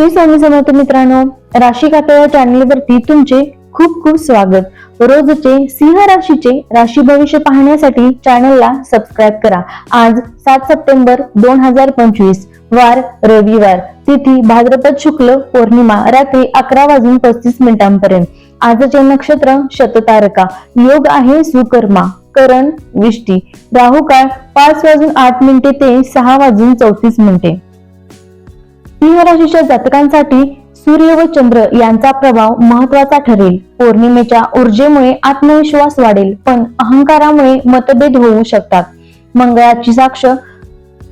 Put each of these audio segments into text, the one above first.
हे स्वामी समर्थ मित्रांनो राशी खाते चॅनल वरती तुमचे खूप खूप स्वागत. रोजचे सिंह राशीचे राशी भविष्य पाहण्यासाठी चॅनलला सबस्क्राईब करा. आज सात सप्टेंबर दोन हजार पंचवीस वार रविवार. तिथी भाद्रपद शुक्ल पौर्णिमा रात्री अकरा वाजून पस्तीस मिनिटांपर्यंत. आजचे नक्षत्र शततारका. योग आहे सुकर्मा करण विष्टी. राहू काळ पाच वाजून आठ मिनिटे ते सहा वाजून चौतीस मिनिटे. सिंह राशीच्या जातकांसाठी सूर्य व चंद्र यांचा प्रभाव महत्त्वाचा ठरेल. पौर्णिमेच्या ऊर्जेमुळे आत्मविश्वास वाढेल पण अहंकारामुळे मतभेद होऊ शकतात. मंगळाची साक्ष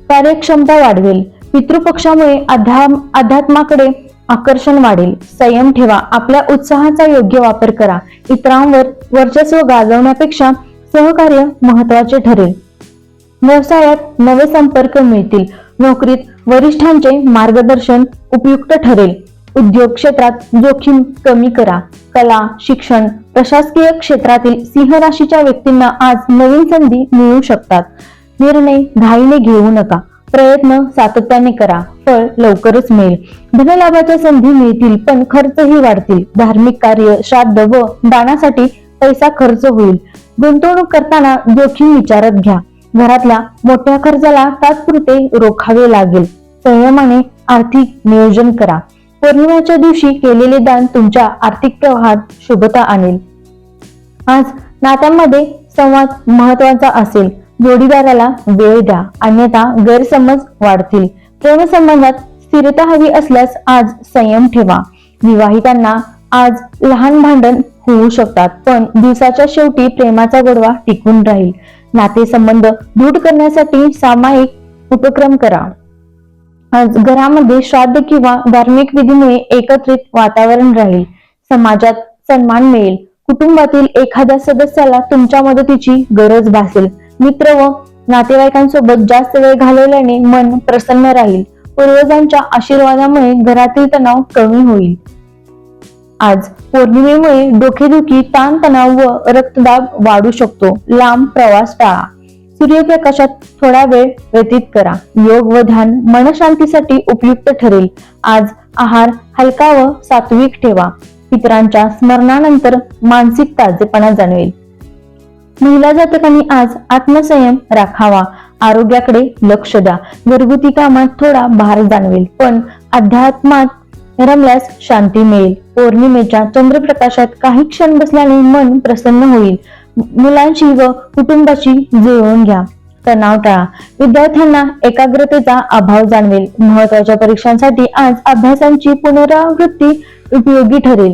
कार्यक्षमता वाढवेल. पितृपक्षामुळे अध्यात्माकडे आकर्षण वाढेल. संयम ठेवा आपल्या उत्साहाचा योग्य वापर करा. इतरांवर वर्चस्व गाजवण्यापेक्षा सहकार्य महत्त्वाचे ठरेल. व्यवसायात नवे संपर्क मिळतील. नोकरीत वरिष्ठांचे मार्गदर्शन उपयुक्त ठरेल. उद्योग क्षेत्रात जोखीम कमी करा. कला शिक्षण प्रशासकीय क्षेत्रातील सिंह राशीच्या व्यक्तींना आज नवीन संधी मिळू शकतात. निर्णय घाईने घेऊ नका. प्रयत्न सातत्याने करा. फळ लवकरच मिळेल. धनलाभाच्या संधी मिळतील पण खर्चही वाढतील. धार्मिक कार्य श्राद्ध व दानासाठी पैसा खर्च होईल. गुंतवणूक करताना जोखीम विचारात घ्या. घरातल्या मोठ्या खर्चाला तात्पुरते रोखावे लागेल. संयमाने आर्थिक नियोजन करा. पौर्णिमाच्या दिवशी केलेले दान तुमच्या आर्थिक प्रवाहात शुभता आणेल. आज नात्यांमध्ये संवाद महत्त्वाचा असेल. जोडीदाराला वेळ द्या. अन्यथा गैरसमज वाढतील. प्रेमसंबंधात स्थिरता हवी असल्यास आज संयम ठेवा. विवाहितांना आज लहान भांडण होऊ शकतात पण दिवसाच्या शेवटी प्रेमाचा गोडवा टिकून राहील. नातेसंबंध दृढ करण्यासाठी सामायिक उपक्रम करा. घरामध्ये श्राद्ध किंवा धार्मिक विधीमुळे एकत्रित वातावरण राहील. समाजात सन्मान मिळेल. कुटुंबातील एखाद्या सदस्याला तुमच्या मदतीची गरज भासेल. मित्र व नातेवाईकांसोबत जास्त वेळ घालवल्याने मन प्रसन्न राहील. पूर्वजांच्या आशीर्वादामुळे घरातील तणाव कमी होईल. आज पौर्णिमेमुळे डोकेदुखी ताणतणाव व रक्तदाब वाढू शकतो. लांब प्रवास टाळा. सूर्यप्रकाशात थोडा वेळ व्यतीत करा. योग व ध्यान मनशांतीसाठी उपयुक्त ठरेल. आज आहार हलका व सात्विक ठेवा. पितरांच्या स्मरणानंतर मानसिक ताजेपणा जाणवेल. महिला जातकांनी आज आत्मसंयम राखावा. आरोग्याकडे लक्ष द्या. घरगुती कामात थोडा भार जाणवेल. पण अध्यात्मात रमल्यास शांती मिळेल. पौर्णिमेच्या चंद्रप्रकाशात काही क्षण बसल्याने मन प्रसन्न होईल. मुलांशी व कुटुंबाशी जुळवून घ्या. तणाव टाळा. विद्यार्थ्यांना एकाग्रतेचा अभाव जाणवेल. महत्त्वाच्या परीक्षांसाठी आज अभ्यासांची पुनरावृत्ती उपयोगी ठरेल.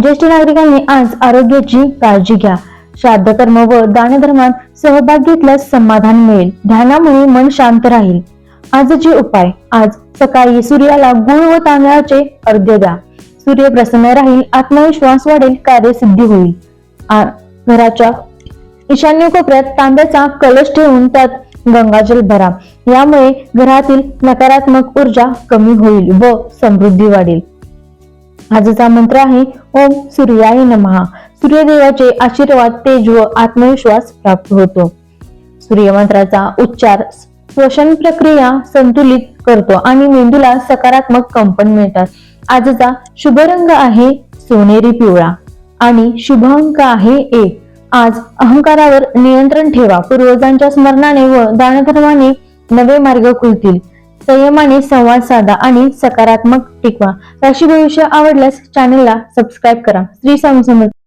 ज्येष्ठ नागरिकांनी आज आरोग्याची काळजी घ्या. श्राद्ध कर्म व दानधर्मात सहभाग घेतल्यास समाधान मिळेल. ध्यानामुळे मन शांत राहील. आजचे उपाय. आज सकाळी सूर्याला गुळ व तांदळाचे अर्घ्य द्या. सूर्य प्रसन्न राहील आत्मविश्वास वाढेल कार्यसिद्धी होईल. घराच्या ईशान्य कोपऱ्यात तांब्याचा कलश ठेवून त्यात गंगाजल भरा. यामुळे घरातील नकारात्मक ऊर्जा कमी होईल व समृद्धी वाढेल. आजचा मंत्र आहे ओम सूर्याय नमहा सूर्यदेवाचे आशीर्वाद तेज व आत्मविश्वास प्राप्त होतो. सूर्यमंत्राचा उच्चार श्वसन प्रक्रिया संतुलित करतो आणि मेंदूला सकारात्मक कंपन मिळतात. आजचा शुभ रंग आहे सोनेरी पिवळा. आणि शुभ अंक आहे एक. आज अहंकारावर नियंत्रण ठेवा. पूर्वजांच्या स्मरणाने व दानधर्माने नवे मार्ग खुलतील. संयमाने संवाद साधा आणि सकारात्मक टिकवा. राशी भविष्य आवडल्यास चॅनलला सबस्क्राईब करा. श्री समजमत समर्थ